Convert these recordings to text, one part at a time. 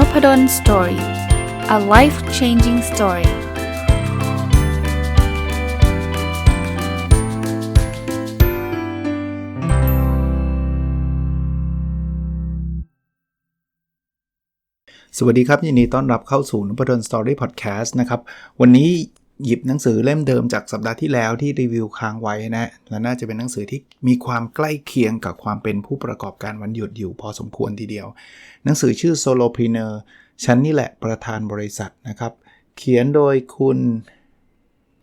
n o p ด d o สตอรี่ a life changing story สวัสดีครับยินดีต้อนรับเข้าสู่นพดลสตอรี่พอดแคสต์นะครับ วันนี้ หยิบหนังสือเล่มเดิมจากสัปดาห์ที่แล้วที่รีวิวค้างไว้นะและน่าจะเป็นหนังสือที่มีความใกล้เคียงกับความเป็นผู้ประกอบการวันหยุดอยู่พอสมควรทีเดียว หนังสือชื่อ Solopreneur ฉันนี่แหละประธานบริษัทนะครับ เขียนโดยคุณ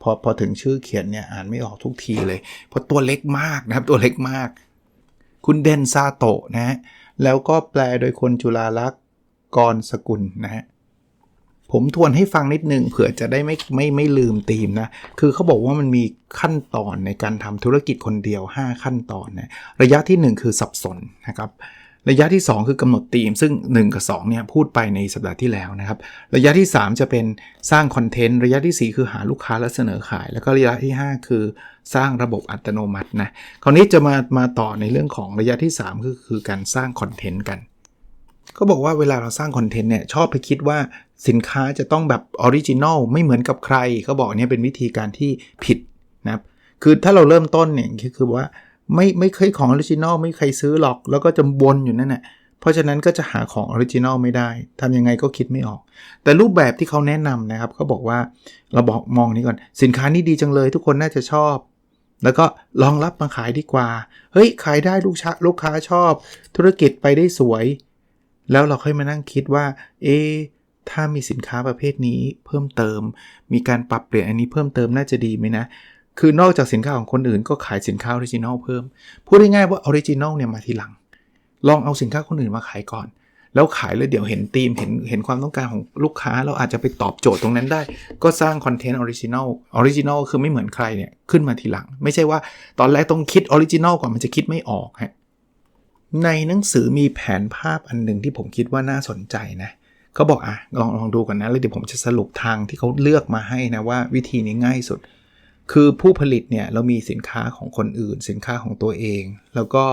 พอพอถึงชื่อเขียนเนี่ยอ่านไม่ออกทุกทีเลย เพราะตัวเล็กมากนะครับตัวเล็กมาก คุณเดนซาโตะนะฮะแล้วก็แปลโดยคนจุฬาลักษณ์กรสกุลนะฮะ ผมทวนให้ฟังนิดนึงเผื่อจะได้ไม่ไม่ไม่ลืมธีมนะ คือเขาบอกว่ามันมีขั้นตอนในการทำธุรกิจคนเดียว 5 ขั้นตอนนะระยะที่ 1 คือสับสนนะครับระยะที่ 2 คือกำหนดธีม ซึ่ง 1 กับ 2 เนี่ยพูดไปในสัปดาห์ที่แล้วนะครับ ระยะที่ 3 จะเป็นสร้างคอนเทนต์ ระยะที่ 4 คือหาลูกค้าและเสนอขาย แล้วก็ระยะที่ 5 คือสร้างระบบอัตโนมัตินะ คราวนี้จะมามาต่อในเรื่องของระยะที่ 3 คือคือการสร้างคอนเทนต์กัน เขาบอกว่าเวลาเราสร้างคอนเทนต์เนี่ยชอบไปคิดว่าสินค้าจะต้องแบบออริจินอลไม่เหมือนกับใครเขาบอกเนี่ยเป็นวิธีการที่ผิดนะครับคือถ้าเราเริ่มต้นเนี่ยคือว่าไม่ไม่เคยของออริจินอลไม่ใครซื้อหรอก แล้วก็จะวนอยู่นั่นแหละเพราะฉะนั้นก็จะหาของออริจินอลไม่ได้ทำยังไงก็คิดไม่ออก แต่รูปแบบที่เขาแนะนำนะครับเขาบอกว่าเราบอกมองนี้ก่อนสินค้านี้ดีจังเลย ทุกคนน่าจะชอบ แล้วก็ลองรับมาขายดีกว่า เฮ้ยขายได้ลูกชาลูกค้าชอบ ธุรกิจไปได้สวย แล้วเราค่อยมานั่งคิดว่า เอถ้ามีสินค้าประเภทนี้เพิ่มเติม มีการปรับเปลี่ยนอันนี้เพิ่มเติมน่าจะดีไหมนะ คือนอกจากสินค้าของคนอื่นก็ขายสินค้าออริจินอลเพิ่ม พูดง่ายๆว่าออริจินอลเนี่ยมาทีหลัง ลองเอาสินค้าคนอื่นมาขายก่อน แล้วขายแล้วเดี๋ยวเห็นธีมเห็นเห็นความต้องการของลูกค้า เราอาจจะไปตอบโจทย์ตรงนั้นได้ ก็สร้างคอนเทนต์ออริจินอลออริจินอลคือไม่เหมือนใครเนี่ยขึ้นมาทีหลัง ไม่ใช่ว่าตอนแรกต้องคิดออริจินอลก่อนมันจะคิดไม่ออกฮะ ในหนังสือมีแผนภาพอันหนึ่งที่ผมคิดว่าน่าสนใจนะเขาบอกอะลองลองดูกันนะแล้วเดี๋ยวผมจะสรุปทางที่เขาเลือกมาให้นะว่าวิธีนี้ง่ายสุด คือผู้ผลิตเนี่ยเรามีสินค้าของคนอื่น สินค้าของตัวเอง แล้วก็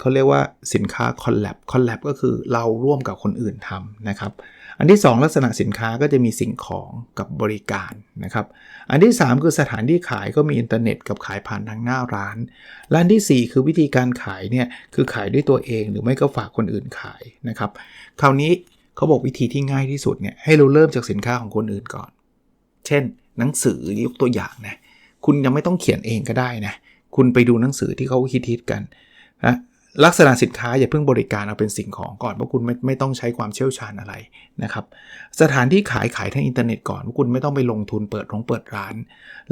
เขาเรียกว่าสินค้าคอลแลบคอลแลบก็คือเราร่วมกับคนอื่นทำนะครับ อันที่ 2 ลักษณะสินค้าก็จะมีสิ่งของกับบริการนะครับ อันที่ 3 คือสถานที่ขายก็มีอินเทอร์เน็ตกับขายผ่านทางหน้าร้าน ร้านที่ 4 คือวิธีการขายเนี่ยคือขายด้วยตัวเองหรือไม่ก็ฝากคนอื่นขายนะครับ คราวนี้เขาบอกวิธีที่ง่ายที่สุดเนี่ยให้เราเริ่มจากสินค้าของคนอื่นก่อน เช่น หนังสือยกตัวอย่างนะคุณยังไม่ต้องเขียนเองก็ได้นะคุณไปดูหนังสือที่เขาคิดๆกันนะ ลักษณะสินค้าอย่าเพิ่งบริการเอาเป็นสิ่งของก่อนเพราะคุณไม่ไม่ต้องใช้ความเชี่ยวชาญอะไรนะครับ สถานที่ขายขายทางอินเทอร์เน็ตก่อนเพราะคุณไม่ต้องไปลงทุนเปิดโรงเปิดร้าน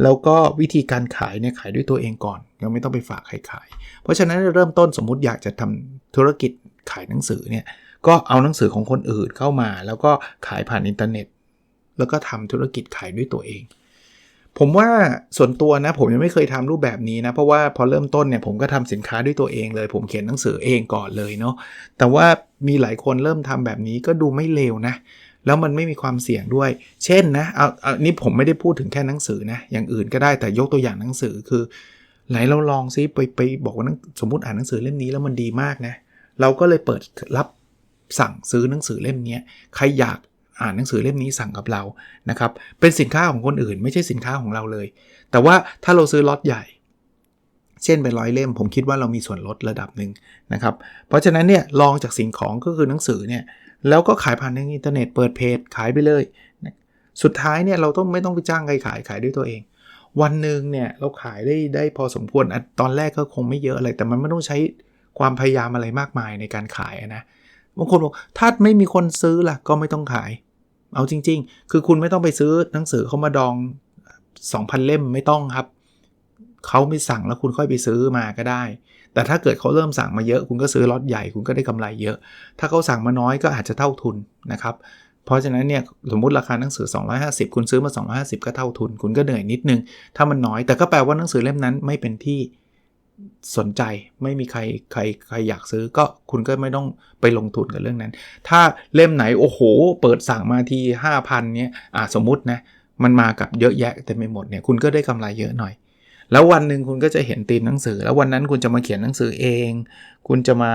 แล้วก็วิธีการขายเนี่ยขายด้วยตัวเองก่อน ยังไม่ต้องไปฝากใครขาย เพราะฉะนั้นเริ่มต้นสมมุติอยากจะทำธุรกิจขายหนังสือเนี่ยก็เอาหนังสือของคนอื่นเข้ามา แล้วก็ขายผ่านอินเทอร์เน็ต แล้วก็ทำธุรกิจขายด้วยตัวเอง ผมว่าส่วนตัวนะผมยังไม่เคยทำรูปแบบนี้นะ เพราะว่าพอเริ่มต้นเนี่ยผมก็ทำสินค้าด้วยตัวเองเลย ผมเขียนหนังสือเองก่อนเลยเนาะแต่ว่ามีหลายคนเริ่มทำแบบนี้ก็ดูไม่เลวนะ แล้วมันไม่มีความเสี่ยงด้วย เช่นนะเอาเอานี่ผมไม่ได้พูดถึงแค่หนังสือนะอย่างอื่นก็ได้แต่ยกตัวอย่างหนังสือคือ ไหนเราลองซิไปไปบอกว่าสมมติอ่านหนังสือเล่มนี้แล้วมันดีมากนะเราก็เลยเปิดรับสั่งซื้อหนังสือเล่มนี้ใครอยาก อ่านหนังสือเล่มนี้สั่งกับเรานะครับเป็นสินค้าของคนอื่น ไม่ใช่สินค้าของเราเลย แต่ว่าถ้าเราซื้อล็อตใหญ่ เช่นเป็นร้อยเล่ม ผมคิดว่าเรามีส่วนลดระดับหนึ่งนะครับเพราะฉะนั้นเนี่ยลองจากสิ่งของก็คือหนังสือเนี่ยแล้วก็ขายผ่านทางอินเทอร์เน็ตเปิดเพจขายไปเลย สุดท้ายเนี่ยเราต้องไม่ต้องไปจ้างใครขายขายด้วยตัวเอง วันหนึ่งเนี่ยเราขายได้ได้พอสมควรตอนแรกก็คงไม่เยอะอะไรแต่มันไม่ต้องใช้ความพยายามอะไรมากมายในการขายนะบางคนบอกถ้าไม่มีคนซื้อล่ะก็ไม่ต้องขาย เอาจริง ๆ คือคุณไม่ต้องไปซื้อหนังสือเขามาดอง 2,000 เล่มไม่ต้องครับ เขาไม่สั่งแล้วคุณค่อยไปซื้อมาก็ได้ แต่ถ้าเกิดเขาเริ่มสั่งมาเยอะ คุณก็ซื้อล็อตใหญ่คุณก็ได้กำไรเยอะ ถ้าเขาสั่งมาน้อยก็อาจจะเท่าทุนนะครับ เพราะฉะนั้นเนี่ยสมมุติราคาหนังสือ 250 คุณซื้อมา 250 ก็เท่าทุน คุณก็เหนื่อยนิดนึง ถ้ามันน้อยแต่ก็แปลว่าหนังสือเล่มนั้นไม่เป็นที่ สนใจไม่มีใครใครใครอยากซื้อก็คุณก็ไม่ต้องไปลงทุนกับเรื่องนั้น ถ้าเล่มไหนโอ้โห เปิดสั่งมาที่ 5,000เนี้ยอ่าสมมุตินะมันมากับเยอะแยะแต่ไม่หมดเนี่ยคุณก็ได้กำไรเยอะหน่อย แล้ววันหนึ่งคุณก็จะเห็นตีมหนังสือ แล้ววันนั้นคุณจะมาเขียนหนังสือเอง คุณจะมา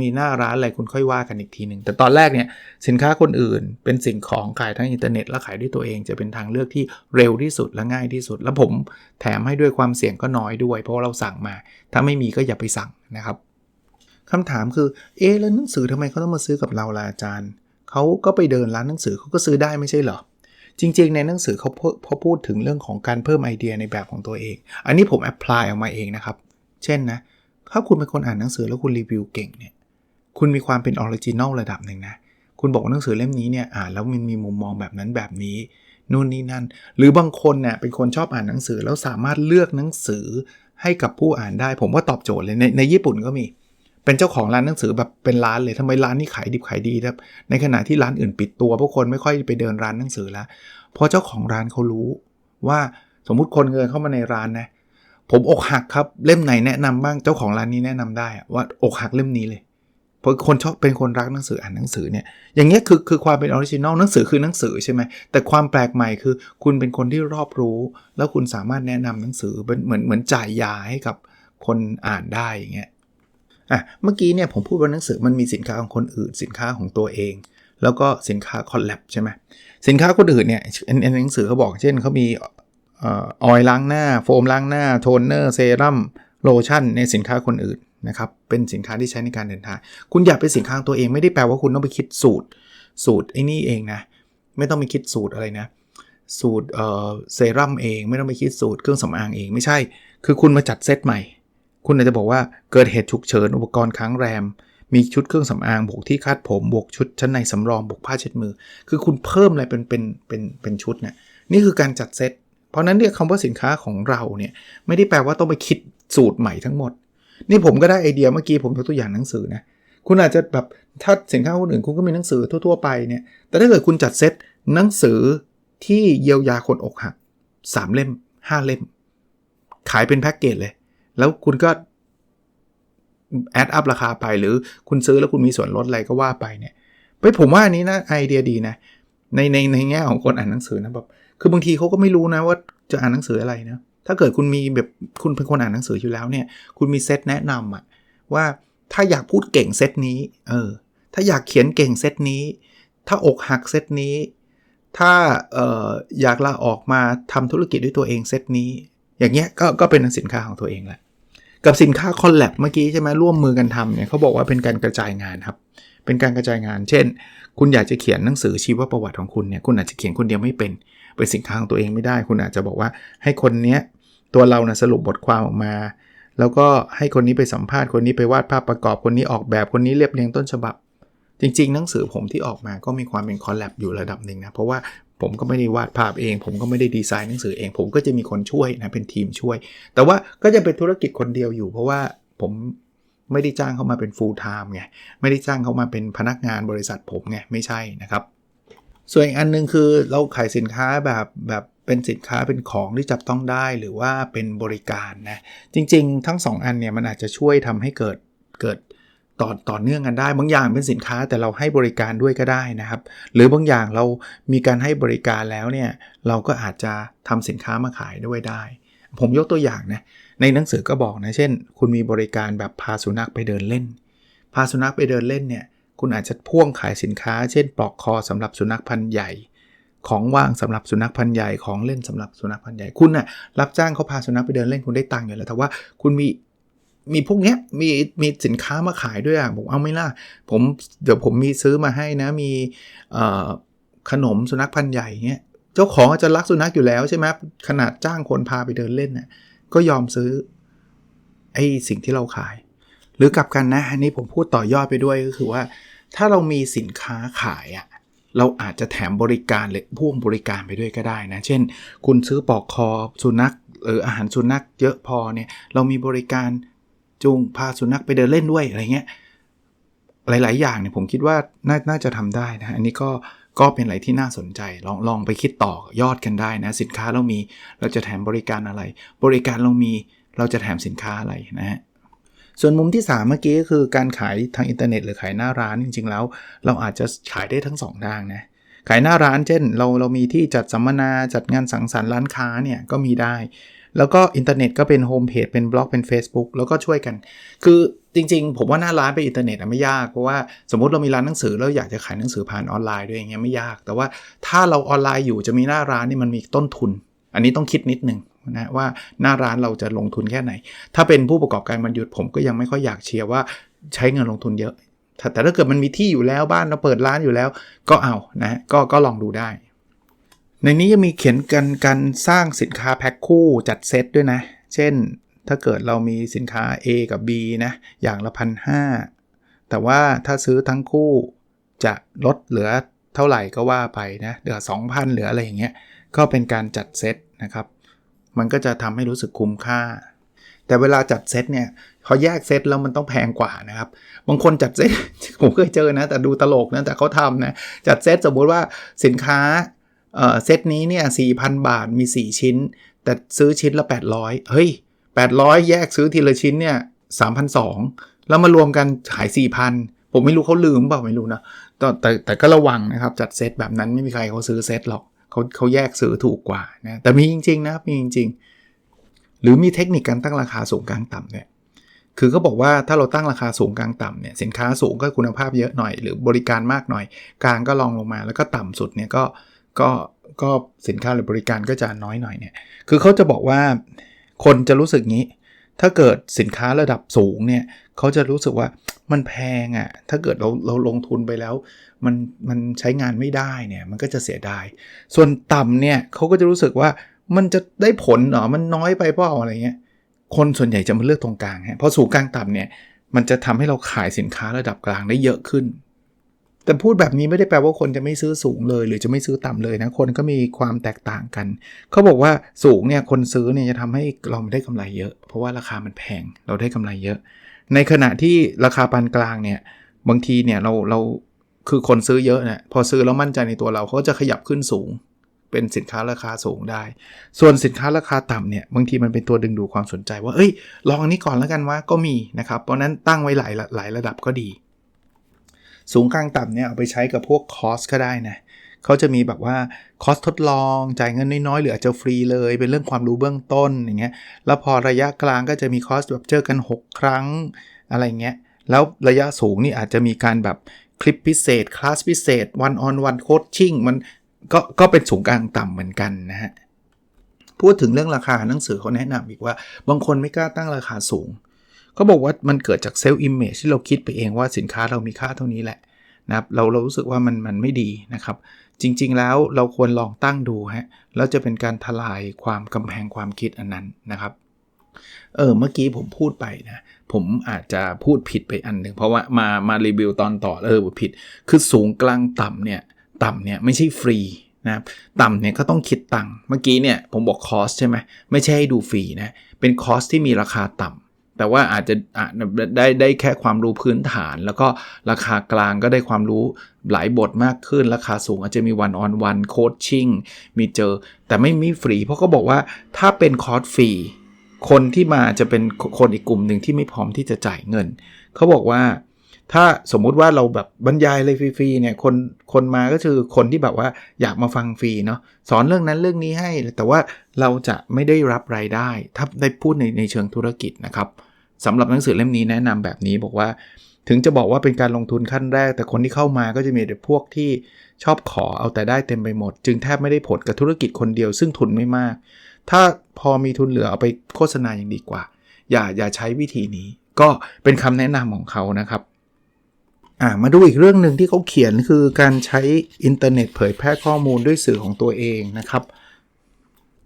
มีหน้าร้านอะไรคุณค่อยว่ากันอีกทีหนึ่งแต่ตอนแรกเนี่ยสินค้าคนอื่นเป็นสิ่งของขายทางอินเทอร์เน็ตแล้วขายด้วยตัวเองจะเป็นทางเลือกที่เร็วที่สุดและง่ายที่สุด แล้วผมแถมให้ด้วยความเสี่ยงก็น้อยด้วย เพราะเราสั่งมา ถ้าไม่มีก็อย่าไปสั่งนะครับคำถามคือเอ๊แล้วหนังสือทำไมเขาต้องมาซื้อกับเราล่ะอาจารย์เขาก็ไปเดินร้านหนังสือเขาก็ซื้อได้ไม่ใช่เหรอจริง ๆ ในหนังสือเขาเขาพูดถึงเรื่องของการเพิ่มไอเดียในแบบของตัวเอง อันนี้ผมแอพพลายออกมาเองนะครับ เช่นนะ ถ้าคุณเป็นคนอ่านหนังสือแล้วคุณรีวิวเก่งเนี่ย คุณมีความเป็นออริจินอลระดับหนึ่งนะ คุณบอกว่าหนังสือเล่มนี้เนี่ยอ่านแล้วมันมีมุมมองแบบนั้นแบบนี้นู่นนี่นั่น หรือบางคนเนี่ยเป็นคนชอบอ่านหนังสือแล้วสามารถเลือกหนังสือให้กับผู้อ่านได้ ผมว่าตอบโจทย์เลยในในญี่ปุ่นก็มี เป็นเจ้าของร้านหนังสือแบบเป็นร้านเลยทำไมร้านนี้ขายดิบขายดีครับในขณะที่ร้านอื่นปิดตัวพวกคนไม่ค่อยไปเดินร้านหนังสือแล้วเพราะเจ้าของร้านเขารู้ว่าสมมุติคนเงินเข้ามาในร้านนะผมอกหักครับเล่มไหนแนะนำบ้างเจ้าของร้านนี้แนะนำได้ว่าอกหักเล่มนี้เลย เพราะคนชอบเป็นคนรักหนังสืออ่านหนังสือเนี่ยอย่างเงี้ยคือคือความเป็นออริจินอลหนังสือคือหนังสือใช่ไหมแต่ความแปลกใหม่คือ คุณเป็นคนที่รอบรู้ แล้วคุณสามารถแนะนำหนังสือเป็นเหมือนเหมือนจ่ายยาให้กับคนอ่านได้อย่างเงี้ยอะเมื่อกี้เนี่ยผมพูดว่าหนังสือมันมีสินค้าของคนอื่น สินค้าของตัวเอง แล้วก็สินค้าคอลแลบใช่ไหมสินค้าคนอื่นเนี่ยในหนังสือเขาบอกเช่นเขามีออยล้างหน้า โฟมล้างหน้าโทนเนอร์เซรั่มโลชั่นในสินค้าคนอื่น นะครับเป็นสินค้าที่ใช้ในการเดินทาง คุณอยากเป็นสินค้าตัวเองไม่ได้แปลว่าคุณต้องไปคิดสูตร สูตรไอ้นี่เองนะไม่ต้องไปคิดสูตรอะไรนะ สูตรเซรั่มเองไม่ต้องไปคิดสูตรเครื่องสำอางเองไม่ใช่ คือคุณมาจัดเซตใหม่ คุณอาจจะบอกว่าเกิดเหตุฉุกเฉินอุปกรณ์ค้างแรม มีชุดเครื่องสำอางบวกที่คาดผมบวกชุดชั้นในสำรองบวกผ้าเช็ดมือ คือคุณเพิ่มอะไรเป็นเป็นเป็นเป็นชุดเนะี่ยนี่คือการจัดเซตเพราะนั้นเรียกคำว่าสินค้าของเราเนี่ยไม่ได้แปลว่าต้องไปคิดสูตรใหม่ทั้งหมด นี่ผมก็ได้ไอเดียเมื่อกี้ผมยกตัวอย่างหนังสือนะคุณอาจจะแบบถ้าสินค้าคนอื่นคุณก็มีหนังสือทั่วๆไปเนี่ยแต่ถ้าเกิดคุณจัดเซตหนังสือที่เยียวยาคนอกหัก3เล่ม 5 เล่ม ขายเป็นแพ็กเกจเลย แล้วคุณก็แอดอัพราคาไปหรือคุณซื้อแล้วคุณมีส่วนลดอะไรก็ว่าไปเนี่ยไปผมว่าอันนี้นะไอเดียดีนะในในในแง่ของคนอ่านหนังสือนะแบบคือบางทีเขาก็ไม่รู้นะว่าจะอ่านหนังสืออะไรนะ ถ้าเกิดคุณมีแบบคุณเป็นคนอ่านหนังสืออยู่แล้วเนี่ย คุณมีเซตแนะนำอะว่าถ้าอยากพูดเก่งเซตนี้ เออ ถ้าอยากเขียนเก่งเซตนี้ ถ้าอกหักเซตนี้ ถ้าเอออยากลาออกมาทำธุรกิจด้วยตัวเองเซตนี้ อย่างเงี้ยก็ก็เป็นสินค้าของตัวเองแหละ กับสินค้าคอลแลบเมื่อกี้ใช่ไหมร่วมมือกันทำเนี่ยเขาบอกว่าเป็นการกระจายงานครับ เป็นการกระจายงาน เช่น คุณอยากจะเขียนหนังสือชีวประวัติของคุณเนี่ย คุณอาจจะเขียนคนเดียวไม่เป็น เป็นสินค้าของตัวเองไม่ได้ คุณอาจจะบอกว่าให้คนเนี้ย ตัวเรานะสรุปบทความออกมา แล้วก็ให้คนนี้ไปสัมภาษณ์คนนี้ไปวาดภาพประกอบคนนี้ออกแบบคนนี้เรียบเรียงต้นฉบับ จริง ๆ หนังสือผมที่ออกมาก็มีความเป็นคอลแลบอยู่ระดับหนึ่งนะเพราะว่าผมก็ไม่ได้วาดภาพเอง ผมก็ไม่ได้ดีไซน์หนังสือเอง ผมก็จะมีคนช่วยนะเป็นทีมช่วย แต่ว่าก็จะเป็นธุรกิจคนเดียวอยู่ เพราะว่าผมไม่ได้จ้างเขามาเป็น full time ไงไม่ได้จ้างเขามาเป็นพนักงานบริษัทผมไงไม่ใช่นะครับ ส่วนอีกอันนึงคือเราขายสินค้าแบบแบบ เป็นสินค้าเป็นของที่จับต้องได้หรือว่าเป็นบริการนะจริง ๆ ทั้ง 2 อันเนี่ยมันอาจจะช่วยทำให้เกิดเกิดต่อต่อเนื่องกันได้บางอย่างเป็นสินค้าแต่เราให้บริการด้วยก็ได้นะครับ หรือบางอย่างเรามีการให้บริการแล้วเนี่ยเราก็อาจจะทำสินค้ามาขายด้วยได้ ผมยกตัวอย่างนะในหนังสือก็บอกนะเช่น คุณมีบริการแบบพาสุนัขไปเดินเล่น พาสุนัขไปเดินเล่นเนี่ยคุณอาจจะพ่วงขายสินค้า เช่นปลอกคอสำหรับสุนัขพันธุ์ใหญ่ ของว่างสำหรับสุนัขพันธุ์ใหญ่ของเล่นสำหรับสุนัขพันธุ์ใหญ่ คุณนะ่ะรับจ้างเขาพาสุนัขไปเดินเล่นคุณได้ตังค์อยู่แล้ว แต่ว่าคุณมีมีพวกเนี้ยมีมีสินค้ามาขายด้วยอะผมเอาไม่ล่ะผมเดี๋ยวผมมีซื้อมาให้นะมีขนมสุนัขพันธุ์ใหญ่เงี้ยเจ้าของจะรักสุนัขอยู่แล้วใช่ไหมขนาดจ้างคนพาไปเดินเล่นน่ะก็ยอมซื้อไอ้สิ่งที่เราขาย หรือกลับกันนะอันนี้ผมพูดต่อยอดไปด้วยก็คือว่า ถ้าเรามีสินค้าขายอะ่ะ เราอาจจะแถมบริการเลยพ่วงบริการไปด้วยก็ได้นะ เช่น คุณซื้อปอกคอสุนัขหรืออาหารสุนัขเยอะพอเนี่ย เรามีบริการจูงพาสุนัขไปเดินเล่นด้วยอะไรเงี้ย หลาย ๆ อย่างเนี่ยผมคิดว่าน่าน่าจะทำได้นะ อันนี้ก็ก็เป็นอะไรที่น่าสนใจ ลองลองไปคิดต่อยอดกันได้นะ สินค้าเรามีเราจะแถมบริการอะไร บริการเรามีเราจะแถมสินค้าอะไรนะฮะ ส่วนมุมที่ 3 เมื่อกี้ก็คือการขายทางอินเทอร์เน็ตหรือขายหน้าร้านจริง ๆ แล้ว เราอาจจะขายได้ทั้ง 2 ทางนะขายหน้าร้านเช่น เราเรามีที่จัดสัมมนาจัดงานสังสรรค์ร้านค้าเนี่ยก็มีได้ แล้วก็อินเทอร์เน็ตก็เป็นโฮมเพจเป็นบล็อกเป็น Facebook แล้วก็ช่วยกัน คือจริง ๆ ผมว่าหน้าร้านเป็นอินเทอร์เน็ตอะไม่ยากเพราะว่าสมมติเรามีร้านหนังสือแล้วอยากจะขายหนังสือผ่านออนไลน์ด้วยอย่างเงี้ยไม่ยาก แต่ว่าถ้าเราออนไลน์อยู่จะมีหน้าร้านนี่มันมีต้นทุน อันนี้ต้องคิดนิดนึง นะว่าหน้าร้านเราจะลงทุนแค่ไหน ถ้าเป็นผู้ประกอบการมันหยุดผมก็ยังไม่ค่อยอยากเชียร์ว่าใช้เงินลงทุนเยอะ แต่ถ้าเกิดมันมีที่อยู่แล้วบ้านเราเปิดร้านอยู่แล้ว ก็เอานะก็ก็ลองดูได้ ในนี้ยังมีเขียนกันการสร้างสินค้าแพ็คคู่จัดเซตด้วยนะ เช่นถ้าเกิดเรามีสินค้า A กับ B นะอย่างละพันห้าแต่ว่าถ้าซื้อทั้งคู่จะลดเหลือเท่าไหร่ก็ว่าไปนะเหลือ 2,000 เหลืออะไรอย่างเงี้ยก็เป็นการจัดเซตนะครับ มันก็จะทำให้รู้สึกคุ้มค่า แต่เวลาจัดเซตเนี่ยพอแยกเซตแล้วมันต้องแพงกว่านะครับ บางคนจัดเซตผมเคยเจอนะ แต่ดูตลกนะแต่เขาทำนะจัดเซตสมมุติว่าสินค้าเซตนี้เนี่ย4,000บาทมี 4 ชิ้น แต่ซื้อชิ้นละ 800 เฮ้ย 800 แยกซื้อทีละชิ้นเนี่ย3,200แล้วมารวมกันขาย 4,000 ผมไม่รู้เขาลืมเปล่าไม่รู้นะแต่แต่แต่ก็ระวังนะครับ จัดเซตแบบนั้นไม่มีใครเขาซื้อเซตหรอก เขาเขาแยกซื้อถูกกว่านะแต่มีจริง ๆ นะมีจริง ๆ หรือมีเทคนิคการตั้งราคาสูงกลางต่ำเนี่ยคือเขาบอกว่าถ้าเราตั้งราคาสูงกลางต่ำเนี่ยสินค้าสูงก็คุณภาพเยอะหน่อย หรือบริการมากหน่อย กลางก็ลองลงมาแล้วก็ต่ำสุดเนี่ยก็ก็ก็สินค้าหรือบริการก็จะน้อยหน่อยเนี่ยคือเขาจะบอกว่าคนจะรู้สึกงี้ ถ้าเกิดสินค้าระดับสูงเนี่ยเขาจะรู้สึกว่ามันแพงอะ่ะ ถ้าเกิดเราเราลงทุนไปแล้ว มันมันใช้งานไม่ได้เนี่ยมันก็จะเสียดาย ส่วนต่ำเนี่ยเขาก็จะรู้สึกว่ามันจะได้ผลเหรอ มันน้อยไปเปล่าอะไรเงี้ย คนส่วนใหญ่จะมาเลือกตรงกลางฮะเพราะสูงกลางต่ำเนี่ยมันจะทำให้เราขายสินค้าระดับกลางได้เยอะขึ้น แต่พูดแบบนี้ไม่ได้แปลว่าคนจะไม่ซื้อสูงเลย หรือจะไม่ซื้อต่ำเลยนะ คนก็มีความแตกต่างกัน เขาบอกว่าสูงเนี่ยคนซื้อเนี่ยจะทำให้เราได้กำไรเยอะ เพราะว่าราคามันแพงเราได้กำไรเยอะ ในขณะที่ราคาปานกลางเนี่ยบางทีเนี่ยเราเราคือคนซื้อเยอะเนี่ยพอซื้อแล้วมั่นใจในตัวเราเขาจะขยับขึ้นสูง เป็นสินค้าราคาสูงได้ ส่วนสินค้าราคาต่ำเนี่ยบางทีมันเป็นตัวดึงดูดความสนใจว่าเอ้ยลองอันนี้ก่อนแล้วกันว่าก็มีนะครับเพราะนั้นตั้งไว้หลายหลายระดับก็ดี สูงกลางต่ำเนี่ยเอาไปใช้กับพวกคอสก็ได้นะเขาจะมีแบบว่าคอสทดลองจ่ายเงินน้อยๆหรืออาจจะฟรีเลย เป็นเรื่องความรู้เบื้องต้นอย่างเงี้ยแล้วพอระยะกลางก็จะมีคอสแบบเจอกัน 6 ครั้งอะไรเงี้ยแล้วระยะสูงนี่อาจจะมีการแบบคลิปพิเศษคลาสพิเศษวันออนวันโคชชิ่งมันก็ก็เป็นสูงกลางต่ำเหมือนกันนะฮะพูดถึงเรื่องราคาหนังสือเขาแนะนำอีกว่า บางคนไม่กล้าตั้งราคาสูง เขาบอกว่ามันเกิดจากเซลล์อิมเมจที่เราคิดไปเองว่าสินค้าเรามีค่าเท่านี้แหละนะครับเราเรารู้สึกว่ามันมันไม่ดีนะครับ จริงๆแล้วเราควรลองตั้งดูฮะแล้วจะเป็นการทลายความกำแพงความคิดอันนั้นนะครับเออเมื่อกี้ผมพูดไปนะผมอาจจะพูดผิดไปอันหนึ่งเพราะว่ามามารีวิวตอนต่อเออผิด คือสูงกลางต่ำเนี่ยต่ำเนี่ยไม่ใช่ฟรีนะครับต่ำเนี่ยก็ต้องคิดตังค์เมื่อกี้เนี่ยผมบอกคอสใช่ไหมไม่ใช่ให้ดูฟรีนะเป็นคอสที่มีราคาต่ำ แต่ว่าอาจจะได้ได้แค่ความรู้พื้นฐาน แล้วก็ราคากลางก็ได้ความรู้หลายบทมากขึ้น ราคาสูงอาจจะมีวันออนวันโคชชิ่งมีเจอ แต่ไม่มีฟรี เพราะเขาบอกว่าถ้าเป็นคอร์สฟรีคนที่มาจะเป็นคนอีกกลุ่มหนึ่งที่ไม่พร้อมที่จะจ่ายเงิน เขาบอกว่าถ้าสมมุติว่าเราแบบบรรยายเลยฟรีๆเนี่ยคนคนมาก็คือคนที่แบบว่าอยากมาฟังฟรีเนาะสอนเรื่องนั้นเรื่องนี้ให้ แต่ว่าเราจะไม่ได้รับรายได้ ถ้าได้พูดในในเชิงธุรกิจนะครับ สำหรับหนังสือเล่มนี้แนะนำแบบนี้บอกว่า ถึงจะบอกว่าเป็นการลงทุนขั้นแรก แต่คนที่เข้ามาก็จะมีแต่พวกที่ชอบขอเอาแต่ได้เต็มไปหมด จึงแทบไม่ได้ผลกับธุรกิจคนเดียวซึ่งทุนไม่มาก ถ้าพอมีทุนเหลือเอาไปโฆษณาอย่างดีกว่า อย่าอย่าใช้วิธีนี้ ก็เป็นคำแนะนำของเขานะครับอ่ามาดูอีกเรื่องหนึ่งที่เขาเขียนคือการใช้อินเทอร์เน็ตเผยแพร่ข้อมูลด้วยสื่อของตัวเองนะครับเ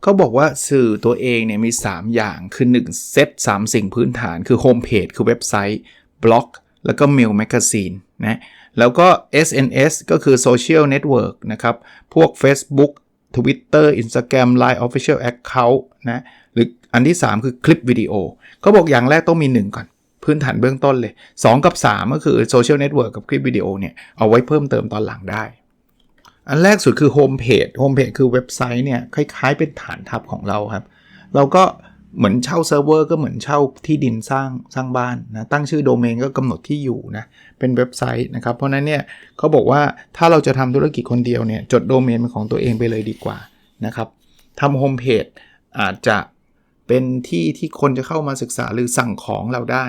ขาบอกว่าสื่อตัวเองเนี่ยมี 3 อย่างคือ 1 เซต3 สิ่งพื้นฐานคือโฮมเพจคือเว็บไซต์บล็อก แล้วก็เมลแมกกาซีนนะแล้วก็ SNS ก็คือโซเชียลเน็ตเวิร์กนะครับ พวก Facebook Twitter Instagram Line Official Account นะหรืออันที่ 3 คือคลิปวิดีโอเขาบอกอย่างแรกต้องมี 1 ก่อน พื้นฐานเบื้องต้นเลย 2 กับ 3 ก็คือโซเชียลเน็ตเวิร์กกับคลิปวิดีโอเนี่ย เอาไว้เพิ่มเติมตอนหลังได้ อันแรกสุดคือโฮมเพจโฮมเพจคือเว็บไซต์เนี่ยคล้ายๆเป็นฐานทัพของเราครับ เราก็เหมือนเช่าเซิร์ฟเวอร์ก็เหมือนเช่าที่ดินสร้างสร้างบ้านนะตั้งชื่อโดเมนก็กำหนดที่อยู่นะเป็นเว็บไซต์นะครับ เพราะนั้นเนี่ยเขาบอกว่าถ้าเราจะทำธุรกิจคนเดียวเนี่ยจดโดเมนเป็นของตัวเองไปเลยดีกว่านะครับทำโฮมเพจอาจจะเป็นที่ที่คนจะเข้ามาศึกษาหรือสั่งของเราได้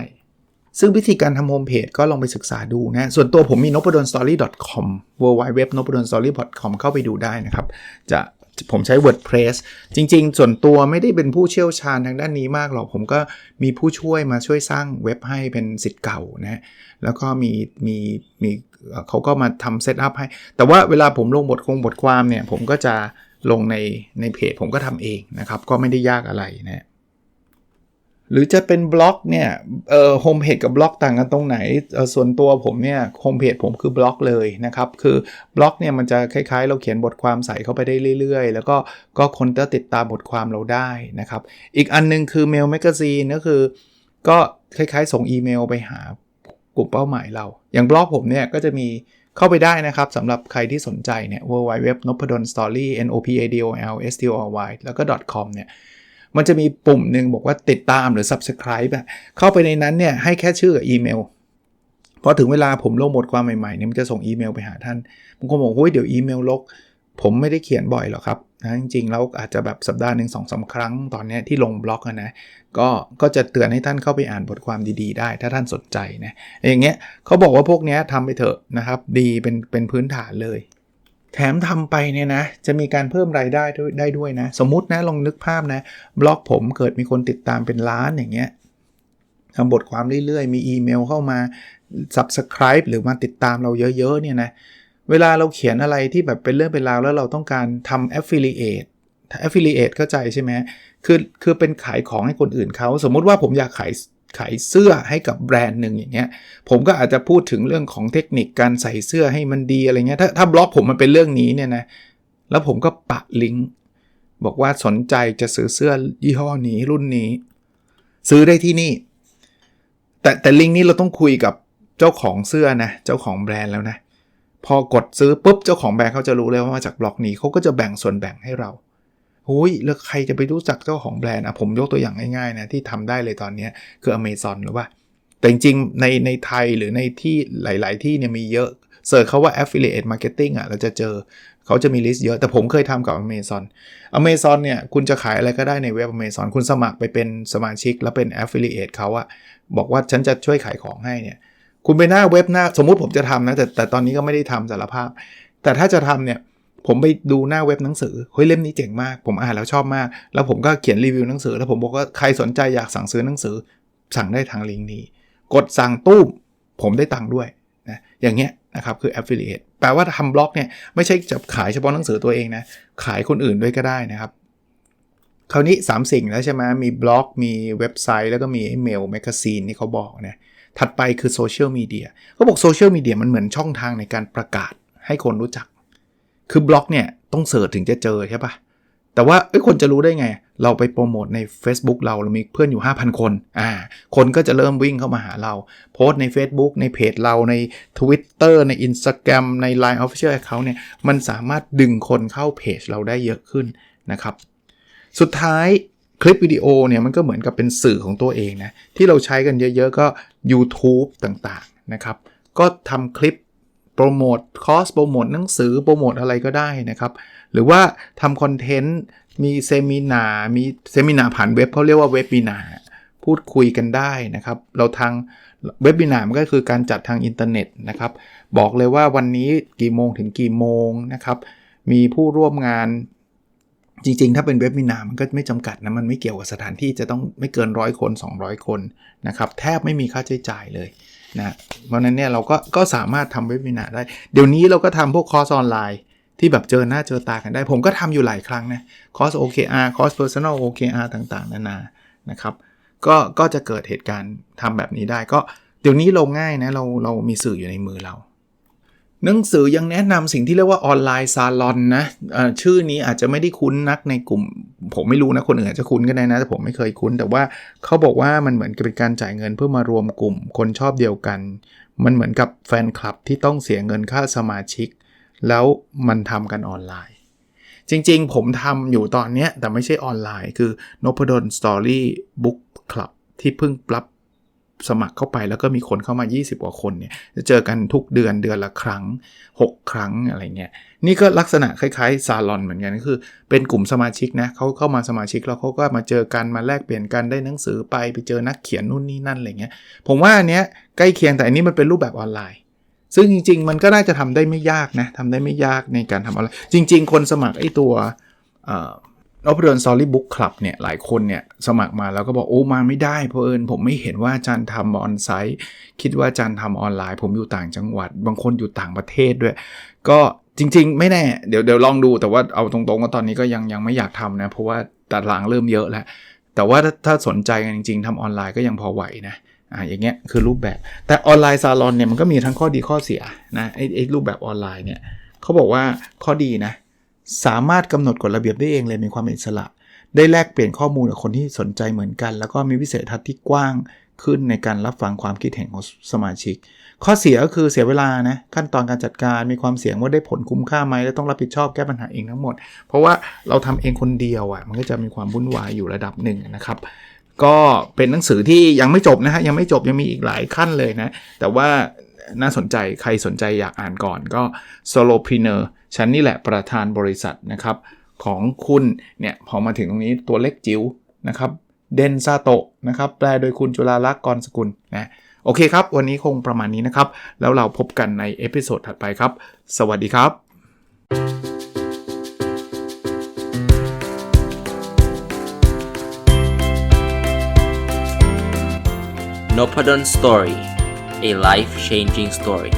ซึ่งวิธีการทำโฮมเพจก็ลองไปศึกษาดูนะ ส่วนตัวผมมี n o p a d o n story com w w w n o p a d o n story com เข้าไปดูได้นะครับ จะผมใช้ WordPress จริง ๆ ส่วนตัวไม่ได้เป็นผู้เชี่ยวชาญทางด้านนี้มากหรอก ผมก็มีผู้ช่วยมาช่วยสร้างเว็บให้เป็นสิทธิ์เก่านะ แล้วก็มีมีมีเขาก็มาทำเซตอัพให้ แต่ว่าเวลาผมลงบทคงบทความเนี่ย ผมก็จะลงในในเพจผมก็ทำเองนะครับ ก็ไม่ได้ยากอะไรนะ หรือจะเป็นบล็อกเนี่ยเอ่อโฮมเพจกับบล็อกต่างกันตรงไหนส่วนตัวผมเนี่ยโฮมเพจผมคือบล็อกเลยนะครับ คือบล็อกเนี่ยมันจะคล้ายๆ เราเขียนบทความใส่เข้าไปได้เรื่อยๆ แล้วก็ก็คนจะติดตามบทความเราได้นะครับ อีกอันนึงคือเมลแมกกาซีนก็คือ ก็คล้ายๆ ส่งอีเมลไปหากลุ่มเป้าหมายเรา อย่างบล็อกผมเนี่ยก็จะมีเข้าไปได้นะครับสำหรับใครที่สนใจเนี่ย w w w n o p a d o n story n o p a d o l s t o r y แล้วก็ .com เนี่ย มันจะมีปุ่มหนึ่งบอกว่าติดตามหรือ subscribe อะเข้าไปในนั้นเนี่ยให้แค่ชื่อกับอีเมลพอถึงเวลาผมลงบทความใหม่ๆเนี่ยมันจะส่งอีเมลไปหาท่านบางคนบอกโอ้ยเดี๋ยวอีเมลลก ผมไม่ได้เขียนบ่อยหรอกครับนะจริงๆแล้วอาจจะแบบสัปดาห์หนึ่งสองสาครั้งตอนนี้ที่ลงบล็อกนะก็ก็จะเตือนให้ท่านเข้าไปอ่านบทความดีๆ ได้ ถ้าท่านสนใจนะอย่างเงี้ยเขาบอกว่าพวกเนี้ยทำไปเถอะนะครับ ดีเป็นเป็นพื้นฐานเลย แถมทำไปเนี่ยนะจะมีการเพิ่มรายได้ได้ด้วยนะ สมมตินะลองนึกภาพนะ บล็อกผมเกิดมีคนติดตามเป็นล้านอย่างเงี้ยทำบทความเรื่อยๆ มีอีเมลเข้ามา subscribe หรือมาติดตามเราเยอะๆเนี่ยนะเวลาเราเขียนอะไรที่แบบเป็นเรื่องเป็นราวแล้วเราต้องการทำ affiliate affiliate เข้าใจใช่ไหมคือคือเป็นขายของให้คนอื่นเขา สมมุติว่าผมอยากขาย ขายเสื้อให้กับแบรนด์หนึ่งอย่างเงี้ยผมก็อาจจะพูดถึงเรื่องของเทคนิคการใส่เสื้อให้มันดีอะไรเงี้ยถ้าถ้าบล็อกผมมันเป็นเรื่องนี้เนี่ยนะแล้วผมก็ปะลิงก์บอกว่าสนใจจะซื้อเสื้อยี่ห้อนี้รุ่นนี้ ซื้อได้ที่นี่ แต่แต่ลิงก์นี้เราต้องคุยกับเจ้าของเสื้อนะเจ้าของแบรนด์แล้วนะพอกดซื้อปุ๊บเจ้าของแบรนด์เขาจะรู้เลยว่ามาจากบล็อกนี้เขาก็จะแบ่งส่วนแบ่งให้เรา หุยแล้วใครจะไปรู้จักเจ้าของแบรนด์อะผมยกตัวอย่างง่ายๆนะที่ทำได้เลยตอนนี้คือ Amazon หรือว่า แต่จริงๆในในไทยหรือในที่หลาย ๆ ที่เนี่ยมีเยอะเสิร์ชเขาว่า affiliate marketing อะเราจะเจอเขาจะมีลิสต์เยอะ แต่ผมเคยทำกับ Amazon Amazon เนี่ย คุณจะขายอะไรก็ได้ในเว็บ Amazon คุณสมัครไปเป็นสมาชิก แล้วเป็น affiliate เขาอะบอกว่าฉันจะช่วยขายของให้เนี่ย คุณไปหน้าเว็บหน้า สมมุติผมจะทำนะ แต่แต่ตอนนี้ก็ไม่ได้ทำสารภาพ แต่ถ้าจะทำเนี่ย ผมไปดูหน้าเว็บหนังสือ เฮ้ยเล่มนี้เจ๋งมาก ผมอ่านแล้วชอบมาก แล้วผมก็เขียนรีวิวหนังสือ แล้วผมบอกว่าใครสนใจอยากสั่งซื้อหนังสือ สั่งได้ทางลิงก์นี้ กดสั่งตู้มผมได้ตังค์ด้วยนะ อย่างเงี้ยนะครับคือ affiliate แปลว่าทำบล็อกเนี่ยไม่ใช่จะขายเฉพาะหนังสือตัวเองนะ ขายคนอื่นด้วยก็ได้นะครับ คราวนี้ 3 สิ่งแล้วใช่ไหมมีบล็อก มีเว็บไซต์ แล้วก็มีเมลแมกกาซีนที่เขาบอกนะ ถัดไปคือโซเชียลมีเดียเขาบอกโซเชียลมีเดียมันเหมือนช่องทางในการประกาศให้คนรู้จัก คือบล็อกเนี่ยต้องเสิร์ชถึงจะเจอใช่ปะแต่ว่าเอ้คนจะรู้ได้ไง เราไปโปรโมทใน Facebook เราเรามีเพื่อนอยู่ 5,000 คนอ่าคนก็จะเริ่มวิ่งเข้ามาหาเรา โพสต์ใน Facebook ในเพจเราใน Twitter ใน Instagram ใน Line Official Account เนี่ยมันสามารถดึงคนเข้าเพจเราได้เยอะขึ้นนะครับ สุดท้ายคลิปวิดีโอเนี่ยมันก็เหมือนกับเป็นสื่อของตัวเองนะ ที่เราใช้กันเยอะๆก็ YouTube ต่างๆนะครับ ก็ทำคลิป โปรโมทคอร์สโปรโมทหนังสือโปรโมทอะไรก็ได้นะครับ หรือว่าทำคอนเทนต์มีเซมินามีเซมินาผ่านเว็บเขาเรียกว่าเว็บบินาพูดคุยกันได้นะครับ เราทางเว็บบินามันก็คือการจัดทางอินเทอร์เน็ตนะครับ บอกเลยว่าวันนี้กี่โมงถึงกี่โมงนะครับ มีผู้ร่วมงานจริงๆ ถ้าเป็นเว็บมินามันก็ไม่จำกัดนะ มันไม่เกี่ยวกับสถานที่จะต้องไม่เกินร้อยคน 200 คนนะครับ แทบไม่มีค่าใช้จ่ายเลย นะเพราะนั้นเนี่ยเราก็ก็สามารถทำเว็บมินาได้ เดี๋ยวนี้เราก็ทำพวกคอร์สออนไลน์ ที่แบบเจอหน้าเจอตากันได้ ผมก็ทำอยู่หลายครั้งนะคอร์ส OKR คอร์ส Personal OKR ต่างๆ นานานะครับก็ก็จะเกิดเหตุการณ์ทำแบบนี้ได้ก็เดี๋ยวนี้เราง่ายนะเราเรามีสื่ออยู่ในมือเรา หนังสือยังแนะนำสิ่งที่เรียกว่าออนไลน์ซาลอนนะชื่อนี้อาจจะไม่ได้คุ้นนักในกลุ่ม ผมไม่รู้นะคนอื่นอาจจะคุ้นก็ได้นะแต่ผมไม่เคยคุ้น แต่ว่าเขาบอกว่ามันเหมือนกับเป็นการจ่ายเงินเพื่อมารวมกลุ่ม คนชอบเดียวกัน มันเหมือนกับแฟนคลับที่ต้องเสียเงินค่าสมาชิก แล้วมันทำกันออนไลน์ จริงๆ ผมทำอยู่ตอนนี้แต่ไม่ใช่ออนไลน์ คือ n o p a d o n Story Book Club ที่เพิ่งปรับ สมัครเข้าไปแล้วก็มีคนเข้ามา 20 กว่าคนเนี่ยจะเจอกันทุกเดือนเดือนละครั้ง 6 ครั้งอะไรเงี้ยนี่ก็ลักษณะคล้ายๆซาลอนเหมือนกันก็คือ เป็นกลุ่มสมาชิกนะเขาเข้ามาสมาชิกแล้วเขาก็มาเจอกันมาแลกเปลี่ยนกันได้หนังสือไปไปเจอนักเขียนนู่นนี่นั่นอะไรเงี้ยผมว่าอันเนี้ยใกล้เคียงแต่อันนี้มันเป็นรูปแบบออนไลน์ ซึ่งจริง ๆ มันก็น่าจะทำได้ไม่ยากนะทำได้ไม่ยากในการทำอะไรจริง ๆ คนสมัครไอ้ตัว นพดลสตอรี่บุ๊กคลับเนี่ยหลายคนเนี่ยสมัครมาแล้วก็บอกโอ้มาไม่ได้เพราะเอิญผมไม่เห็นว่าอาจารย์ทำออนไซต์คิดว่าอาจารย์ทำออนไลน์ ผมอยู่ต่างจังหวัด บางคนอยู่ต่างประเทศด้วย ก็จริง ๆ ไม่แน่เดี๋ยวเดี๋ยวลองดูแต่ว่าเอาตรงๆก็ตอนนี้ก็ยังยังไม่อยากทำนะเพราะว่าตารางเริ่มเยอะแล้ว แต่ว่าถ้าสนใจกันจริง ๆทำออนไลน์ก็ยังพอไหวนะอ่าอย่างเงี้ยคือรูปแบบแต่ออนไลน์ซาลอนเนี่ยมันก็มีทั้งข้อดีข้อเสียนะไอ้ไอ้รูปแบบออนไลน์เนี่ยเขาบอกว่าข้อดีนะ สามารถกำหนดกฎระเบียบได้เองเลยมีความอิสระ ได้แลกเปลี่ยนข้อมูลกับคนที่สนใจเหมือนกัน แล้วก็มีวิสัยทัศน์ที่กว้างขึ้นในการรับฟังความคิดเห็นของสมาชิก ข้อเสียก็คือเสียเวลานะขั้นตอนการจัดการมีความเสี่ยงว่าได้ผลคุ้มค่าไหมและต้องรับผิดชอบแก้ปัญหาเองทั้งหมด เพราะว่าเราทำเองคนเดียวอะ่ะมันก็จะมีความวุ่นวายอยู่ระดับหนึ่งนะครับ ก็เป็นหนังสือที่ยังไม่จบนะฮะยังไม่จบยังมีอีกหลายขั้นเลยนะแต่ว่าน่าสนใจใครสนใจอยากอ่านก่อนก็ solopreneur ฉันนี่แหละประธานบริษัทนะครับของคุณเนี่ยพอมาถึงตรงนี้ตัวเล็กจิ๋วนะครับเดนซาโตะนะครับแปลโดยคุณจุฬาลักษณ์กรสกุลนะโอเคครับ วันนี้คงประมาณนี้นะครับ แล้วเราพบกันในเอพิโซดถัดไปครับ สวัสดีครับ n o p a d o n Story, a life changing story.